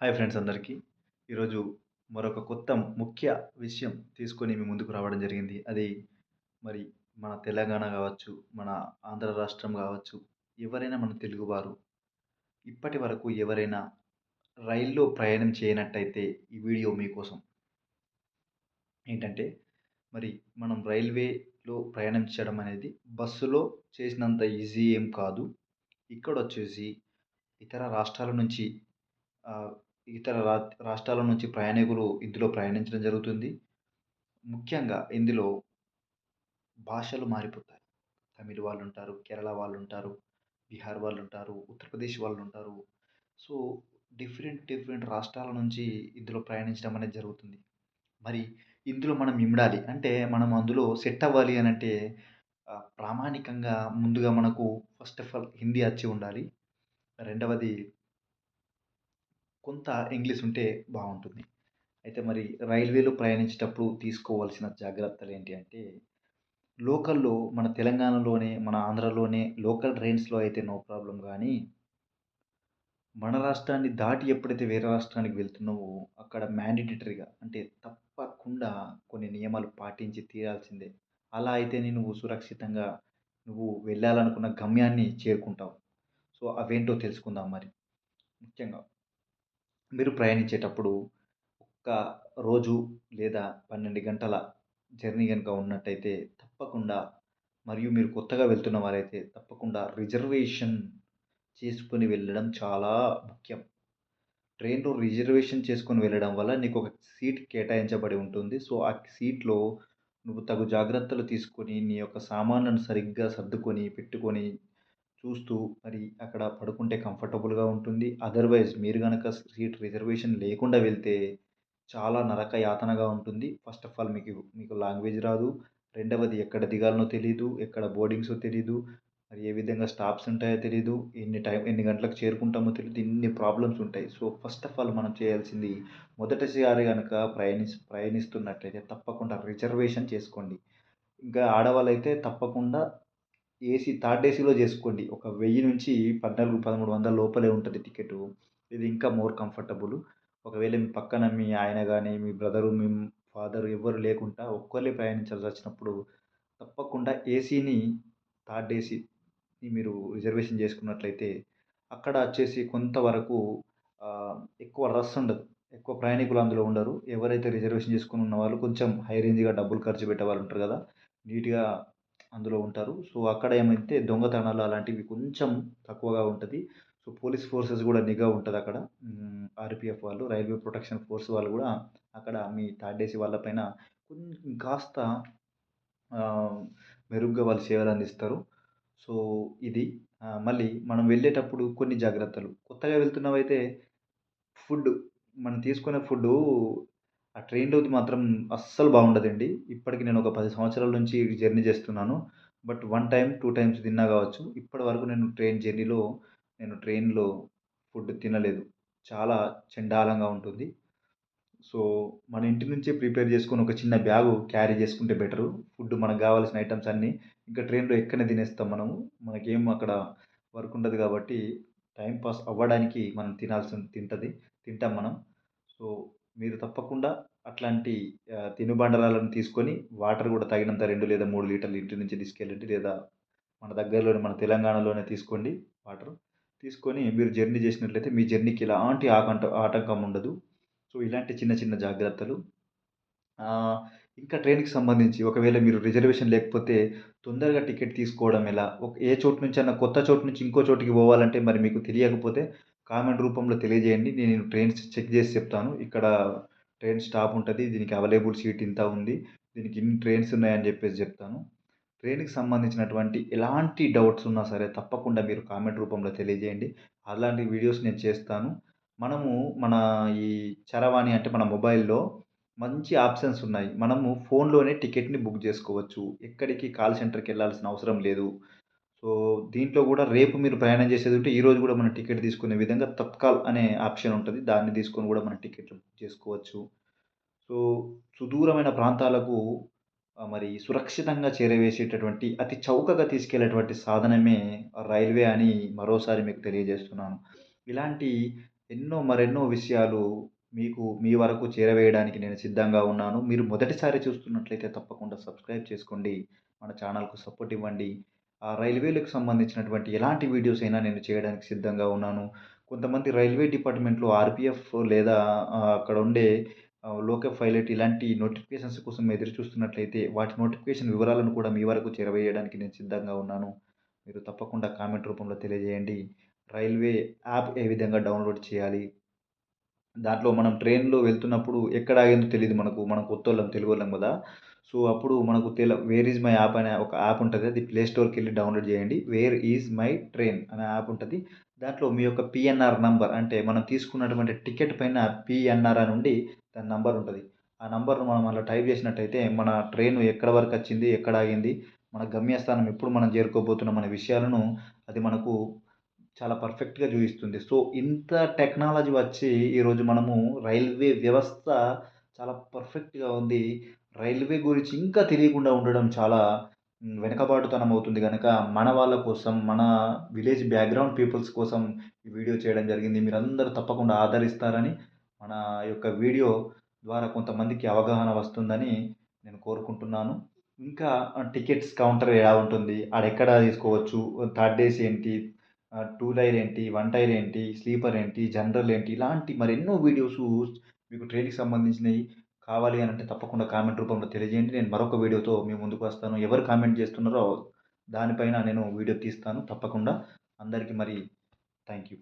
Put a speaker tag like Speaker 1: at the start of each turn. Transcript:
Speaker 1: Hi friends అందరికీ. ఈరోజు మరొక కొత్త ముఖ్య విషయం తీసుకొని మీ ముందుకు రావడం జరిగింది. అది మరి మన తెలంగాణ కావచ్చు మన ఆంధ్ర రాష్ట్రం కావచ్చు ఎవరైనా మన తెలుగువారు ఇప్పటి వరకు ఎవరైనా రైల్లో ప్రయాణం చేయనట్టయితే ఈ వీడియో మీకోసం ఏంటంటే మరి మనం రైల్వేలో ప్రయాణం చేయడం అనేది బస్సులో చేసినంత ఈజీ ఏం కాదు. ఇక్కడ వచ్చేసి ఇతర రాష్ట్రాల నుంచి ఇతర రా రాష్ట్రాల నుంచి ప్రయాణికులు ఇందులో ప్రయాణించడం జరుగుతుంది. ముఖ్యంగా ఇందులో భాషలు మారిపోతాయి. తమిళ వాళ్ళు ఉంటారు కేరళ వాళ్ళు ఉంటారు బీహార్ వాళ్ళు ఉంటారు ఉత్తరప్రదేశ్ వాళ్ళు ఉంటారు. సో డిఫరెంట్ డిఫరెంట్ రాష్ట్రాల నుంచి ఇందులో ప్రయాణించడం అనేది జరుగుతుంది. మరి ఇందులో మనం ఇమడాలి అంటే మనం అందులో సెట్ అవ్వాలి అని అంటే ప్రామాణికంగా ముందుగా మనకు ఫస్ట్ ఆఫ్ ఆల్ హిందీ వచ్చి ఉండాలి. రెండవది కొంత ఇంగ్లీష్ ఉంటే బాగుంటుంది. అయితే మరి రైల్వేలో ప్రయాణించేటప్పుడు తీసుకోవాల్సిన జాగ్రత్తలు ఏంటి అంటే లోకల్లో మన తెలంగాణలోనే మన ఆంధ్రాలోనే లోకల్ ట్రైన్స్లో అయితే నో ప్రాబ్లం కానీ మన రాష్ట్రాన్ని దాటి ఎప్పుడైతే వేరే రాష్ట్రానికి వెళ్తున్నావో అక్కడ మ్యాండేటరీగా అంటే తప్పకుండా కొన్ని నియమాలు పాటించి తీరాల్సిందే. అలా అయితేనే నువ్వు సురక్షితంగా నువ్వు వెళ్ళాలనుకున్న గమ్యాన్ని చేరుకుంటావు. సో అవేంటో తెలుసుకుందాం మరి. ముఖ్యంగా మీరు ప్రయాణించేటప్పుడు ఒక్క రోజు లేదా పన్నెండు గంటల జర్నీ కనుక ఉన్నట్టయితే తప్పకుండా మరియు మీరు కొత్తగా వెళ్తున్న వారైతే తప్పకుండా రిజర్వేషన్ చేసుకొని వెళ్ళడం చాలా ముఖ్యం. ట్రైన్లో రిజర్వేషన్ చేసుకొని వెళ్ళడం వల్ల నీకు ఒక సీట్ కేటాయించబడి ఉంటుంది. సో ఆ సీట్లో నువ్వు తగు జాగ్రత్తలు తీసుకొని నీ యొక్క సామాన్లను సరిగ్గా సర్దుకొని పెట్టుకొని చూస్తూ మరి అక్కడ పడుకుంటే కంఫర్టబుల్గా ఉంటుంది. అదర్వైజ్ మీరు కనుక సీట్ రిజర్వేషన్ లేకుండా వెళ్తే చాలా నరక యాతనగా ఉంటుంది. ఫస్ట్ ఆఫ్ ఆల్ మీకు మీకు లాంగ్వేజ్ రాదు. రెండవది ఎక్కడ దిగాలనో తెలియదు ఎక్కడ బోర్డింగ్సో తెలియదు మరి ఏ విధంగా స్టాప్స్ ఉంటాయో తెలియదు ఎన్ని టైం ఎన్ని గంటలకు చేరుకుంటామో తెలియదు ఇన్ని ప్రాబ్లమ్స్ ఉంటాయి. సో ఫస్ట్ ఆఫ్ ఆల్ మనం చేయాల్సింది మొదటిసారి కనుక ప్రయాణి ప్రయాణిస్తున్నట్లయితే తప్పకుండా రిజర్వేషన్ చేసుకోండి. ఇంకా ఆడవాళ్ళు అయితే తప్పకుండా ఏసీ థర్డ్ ఏసీలో చేసుకోండి. ఒక వెయ్యి నుంచి పద్నాలుగు పదమూడు వందల లోపలే ఉంటుంది టికెట్. ఇది ఇంకా మోర్ కంఫర్టబుల్. ఒకవేళ మీ పక్కన మీ ఆయన కానీ మీ బ్రదరు మీ ఫాదర్ ఎవరు లేకుండా ఒక్కళ్ళే ప్రయాణించాల్సి వచ్చినప్పుడు తప్పకుండా ఏసీని థర్డ్ ఏసీని మీరు రిజర్వేషన్ చేసుకున్నట్లయితే అక్కడ వచ్చేసి కొంతవరకు ఎక్కువ రష్ ఉండదు. ఎక్కువ ప్రయాణికులు అందులో ఉండరు. ఎవరైతే రిజర్వేషన్ చేసుకుని ఉన్న వాళ్ళు కొంచెం హై రేంజ్గా డబ్బులు ఖర్చు పెట్టే వాళ్ళు ఉంటారు కదా. నీట్గా అందులో ఉంటారు. సో అక్కడ ఏమైతే దొంగతనాలు అలాంటివి కొంచెం తక్కువగా ఉంటుంది. సో పోలీస్ ఫోర్సెస్ కూడా నిఘా ఉంటుంది అక్కడ. ఆర్పిఎఫ్ వాళ్ళు రైల్వే ప్రొటెక్షన్ ఫోర్స్ వాళ్ళు కూడా అక్కడ మీ థర్డ్ ఏసీ వాళ్ళపైన కొంచెం కాస్త మెరుగ్గా వాళ్ళు సేవలు అందిస్తారు. సో ఇది. మళ్ళీ మనం వెళ్ళేటప్పుడు కొన్ని జాగ్రత్తలు. కొత్తగా వెళ్తున్నవైతే ఫుడ్ మనం తీసుకునే ఫుడ్ ఆ ట్రైన్లోది మాత్రం అస్సలు బాగుండదండి. ఇప్పటికి నేను ఒక పది సంవత్సరాల నుంచి జర్నీ చేస్తున్నాను. But one time two times తిన్నా కావచ్చు. ఇప్పటి వరకు నేను ట్రైన్ జర్నీలో నేను ట్రైన్లో ఫుడ్ తినలేదు. చాలా చండాలంగా ఉంటుంది. సో మన ఇంటి నుంచే ప్రిపేర్ చేసుకొని ఒక చిన్న బ్యాగు క్యారీ చేసుకుంటే బెటరు. ఫుడ్ మనకు కావాల్సిన ఐటమ్స్ అన్నీ ఇంకా ట్రైన్లో ఎక్కడనే తినేస్తాం మనము. మనకేం అక్కడ వర్క్ ఉండదు కాబట్టి టైం పాస్ అవ్వడానికి మనం తినాల్సి తింటుంది తింటాం మనం. సో మీరు తప్పకుండా అట్లాంటి తినుబండరాలను తీసుకొని వాటర్ కూడా తగినంత రెండు లేదా మూడు లీటర్లు ఇంటి నుంచి తీసుకెళ్ళండి. లేదా మన దగ్గరలోనే మన తెలంగాణలోనే తీసుకోండి వాటర్. తీసుకొని మీరు జర్నీ చేసినట్లయితే మీ జర్నీకి ఎలాంటి ఆకంట ఆటంకం ఉండదు. సో ఇలాంటి చిన్న చిన్న జాగ్రత్తలు. ఇంకా ట్రైన్కి సంబంధించి ఒకవేళ మీరు రిజర్వేషన్ లేకపోతే తొందరగా టికెట్ తీసుకోవడం ఎలా? ఒక ఏ చోటు నుంచి అన్న కొత్త చోటు నుంచి ఇంకో చోటుకి పోవాలంటే మరి మీకు తెలియకపోతే కామెంట్ రూపంలో తెలియజేయండి. నేను ట్రైన్స్ చెక్ చేసి చెప్తాను. ఇక్కడ ట్రైన్ స్టాప్ ఉంటుంది. దీనికి అవైలబుల్ సీట్ ఇంత ఉంది. దీనికి ఇన్ని ట్రైన్స్ ఉన్నాయని చెప్పేసి చెప్తాను. ట్రైన్కి సంబంధించినటువంటి ఎలాంటి డౌట్స్ ఉన్నా సరే తప్పకుండా మీరు కామెంట్ రూపంలో తెలియజేయండి. అలాంటి వీడియోస్ నేను చేస్తాను. మనము మన ఈ చరవాణి అంటే మన మొబైల్లో మంచి ఆప్షన్స్ ఉన్నాయి. మనము ఫోన్లోనే టికెట్ని బుక్ చేసుకోవచ్చు. ఎక్కడికి కాల్ సెంటర్కి వెళ్ళాల్సిన అవసరం లేదు. సో దీంట్లో కూడా రేపు మీరు ప్రయాణం చేసేది ఉంటే కూడా మన టికెట్ తీసుకునే విధంగా తత్కాల్ అనే ఆప్షన్ ఉంటుంది. దాన్ని తీసుకొని కూడా మన టికెట్లు బుక్ చేసుకోవచ్చు. సో సుదూరమైన ప్రాంతాలకు మరి సురక్షితంగా చేరవేసేటటువంటి అతి చౌకగా తీసుకెళ్ళేటువంటి సాధనమే రైల్వే అని మరోసారి మీకు తెలియజేస్తున్నాను. ఇలాంటి ఎన్నో మరెన్నో విషయాలు మీకు మీ వరకు చేరవేయడానికి నేను సిద్ధంగా ఉన్నాను. మీరు మొదటిసారి చూస్తున్నట్లయితే తప్పకుండా సబ్స్క్రైబ్ చేసుకోండి. మన ఛానల్కు సపోర్ట్ ఇవ్వండి. రైల్వేలకు సంబంధించినటువంటి ఎలాంటి వీడియోస్ అయినా నేను చేయడానికి సిద్ధంగా ఉన్నాను. కొంతమంది రైల్వే డిపార్ట్మెంట్లో ఆర్పిఎఫ్ లేదా అక్కడ ఉండే లోకల్ పైలట్ ఇలాంటి నోటిఫికేషన్స్ కోసం ఎదురు చూస్తున్నట్లయితే వాటి నోటిఫికేషన్ వివరాలను కూడా మీ వరకు చేరవేయడానికి నేను సిద్ధంగా ఉన్నాను. మీరు తప్పకుండా కామెంట్ రూపంలో తెలియజేయండి. రైల్వే యాప్ ఏ విధంగా డౌన్లోడ్ చేయాలి? దాంట్లో మనం ట్రైన్లో వెళ్తున్నప్పుడు ఎక్కడ ఆగిందో తెలియదు మనకు. మనం కొత్త వాళ్ళం తెలుగు వాళ్ళం కదా. సో అప్పుడు మనకు తెల వేర్ ఈజ్ మై యాప్ అనే ఒక యాప్ ఉంటుంది. అది ప్లే స్టోర్కి వెళ్ళి డౌన్లోడ్ చేయండి. వేర్ ఈజ్ మై ట్రైన్ అనే యాప్ ఉంటుంది. దాంట్లో మీ యొక్క పిఎన్ఆర్ నంబర్ అంటే మనం తీసుకున్నటువంటి టికెట్ పైన పిఎన్ఆర్ అని ఉండి దాని నంబర్ ఉంటుంది. ఆ నంబర్ను మనం అలా టైప్ చేసినట్టయితే మన ట్రైన్ ఎక్కడ వరకు వచ్చింది ఎక్కడ ఆగింది మన గమ్యస్థానం ఎప్పుడు మనం చేరుకోబోతున్నాం అనే విషయాలను అది మనకు చాలా పర్ఫెక్ట్గా చూపిస్తుంది. సో ఇంత టెక్నాలజీ వచ్చి ఈరోజు మనము రైల్వే వ్యవస్థ చాలా పర్ఫెక్ట్గా ఉంది. రైల్వే గురించి ఇంకా తెలియకుండా ఉండడం చాలా వెనుకబాటుతనం వెనకబాటుతనం అవుతుంది కనుక మన వాళ్ళ కోసం మన విలేజ్ బ్యాక్గ్రౌండ్ పీపుల్స్ కోసం ఈ వీడియో చేయడం జరిగింది. మీరందరూ తప్పకుండా ఆదరిస్తారని మన యొక్క వీడియో ద్వారా కొంతమందికి అవగాహన వస్తుందని నేను కోరుకుంటున్నాను. ఇంకా టికెట్స్ కౌంటర్ ఎలా ఉంటుంది? ఆడెక్కడ తీసుకోవచ్చు? థర్డ్ డేస్ ఏంటి? టూ టైర్ ఏంటి? వన్ టైర్ ఏంటి? స్లీపర్ ఏంటి? జనరల్ ఏంటి? ఇలాంటి మరెన్నో వీడియోస్ మీకు ట్రైన్కి సంబంధించినవి కావాలి అని అంటే తప్పకుండా కామెంట్ రూపంలో తెలియజేయండి. నేను మరొక వీడియోతో మీ ముందుకు వస్తాను. ఎవరు కామెంట్ చేస్తున్నారో దానిపైన నేను వీడియో తీస్తాను. తప్పకుండా. అందరికీ మరి థ్యాంక్ యూ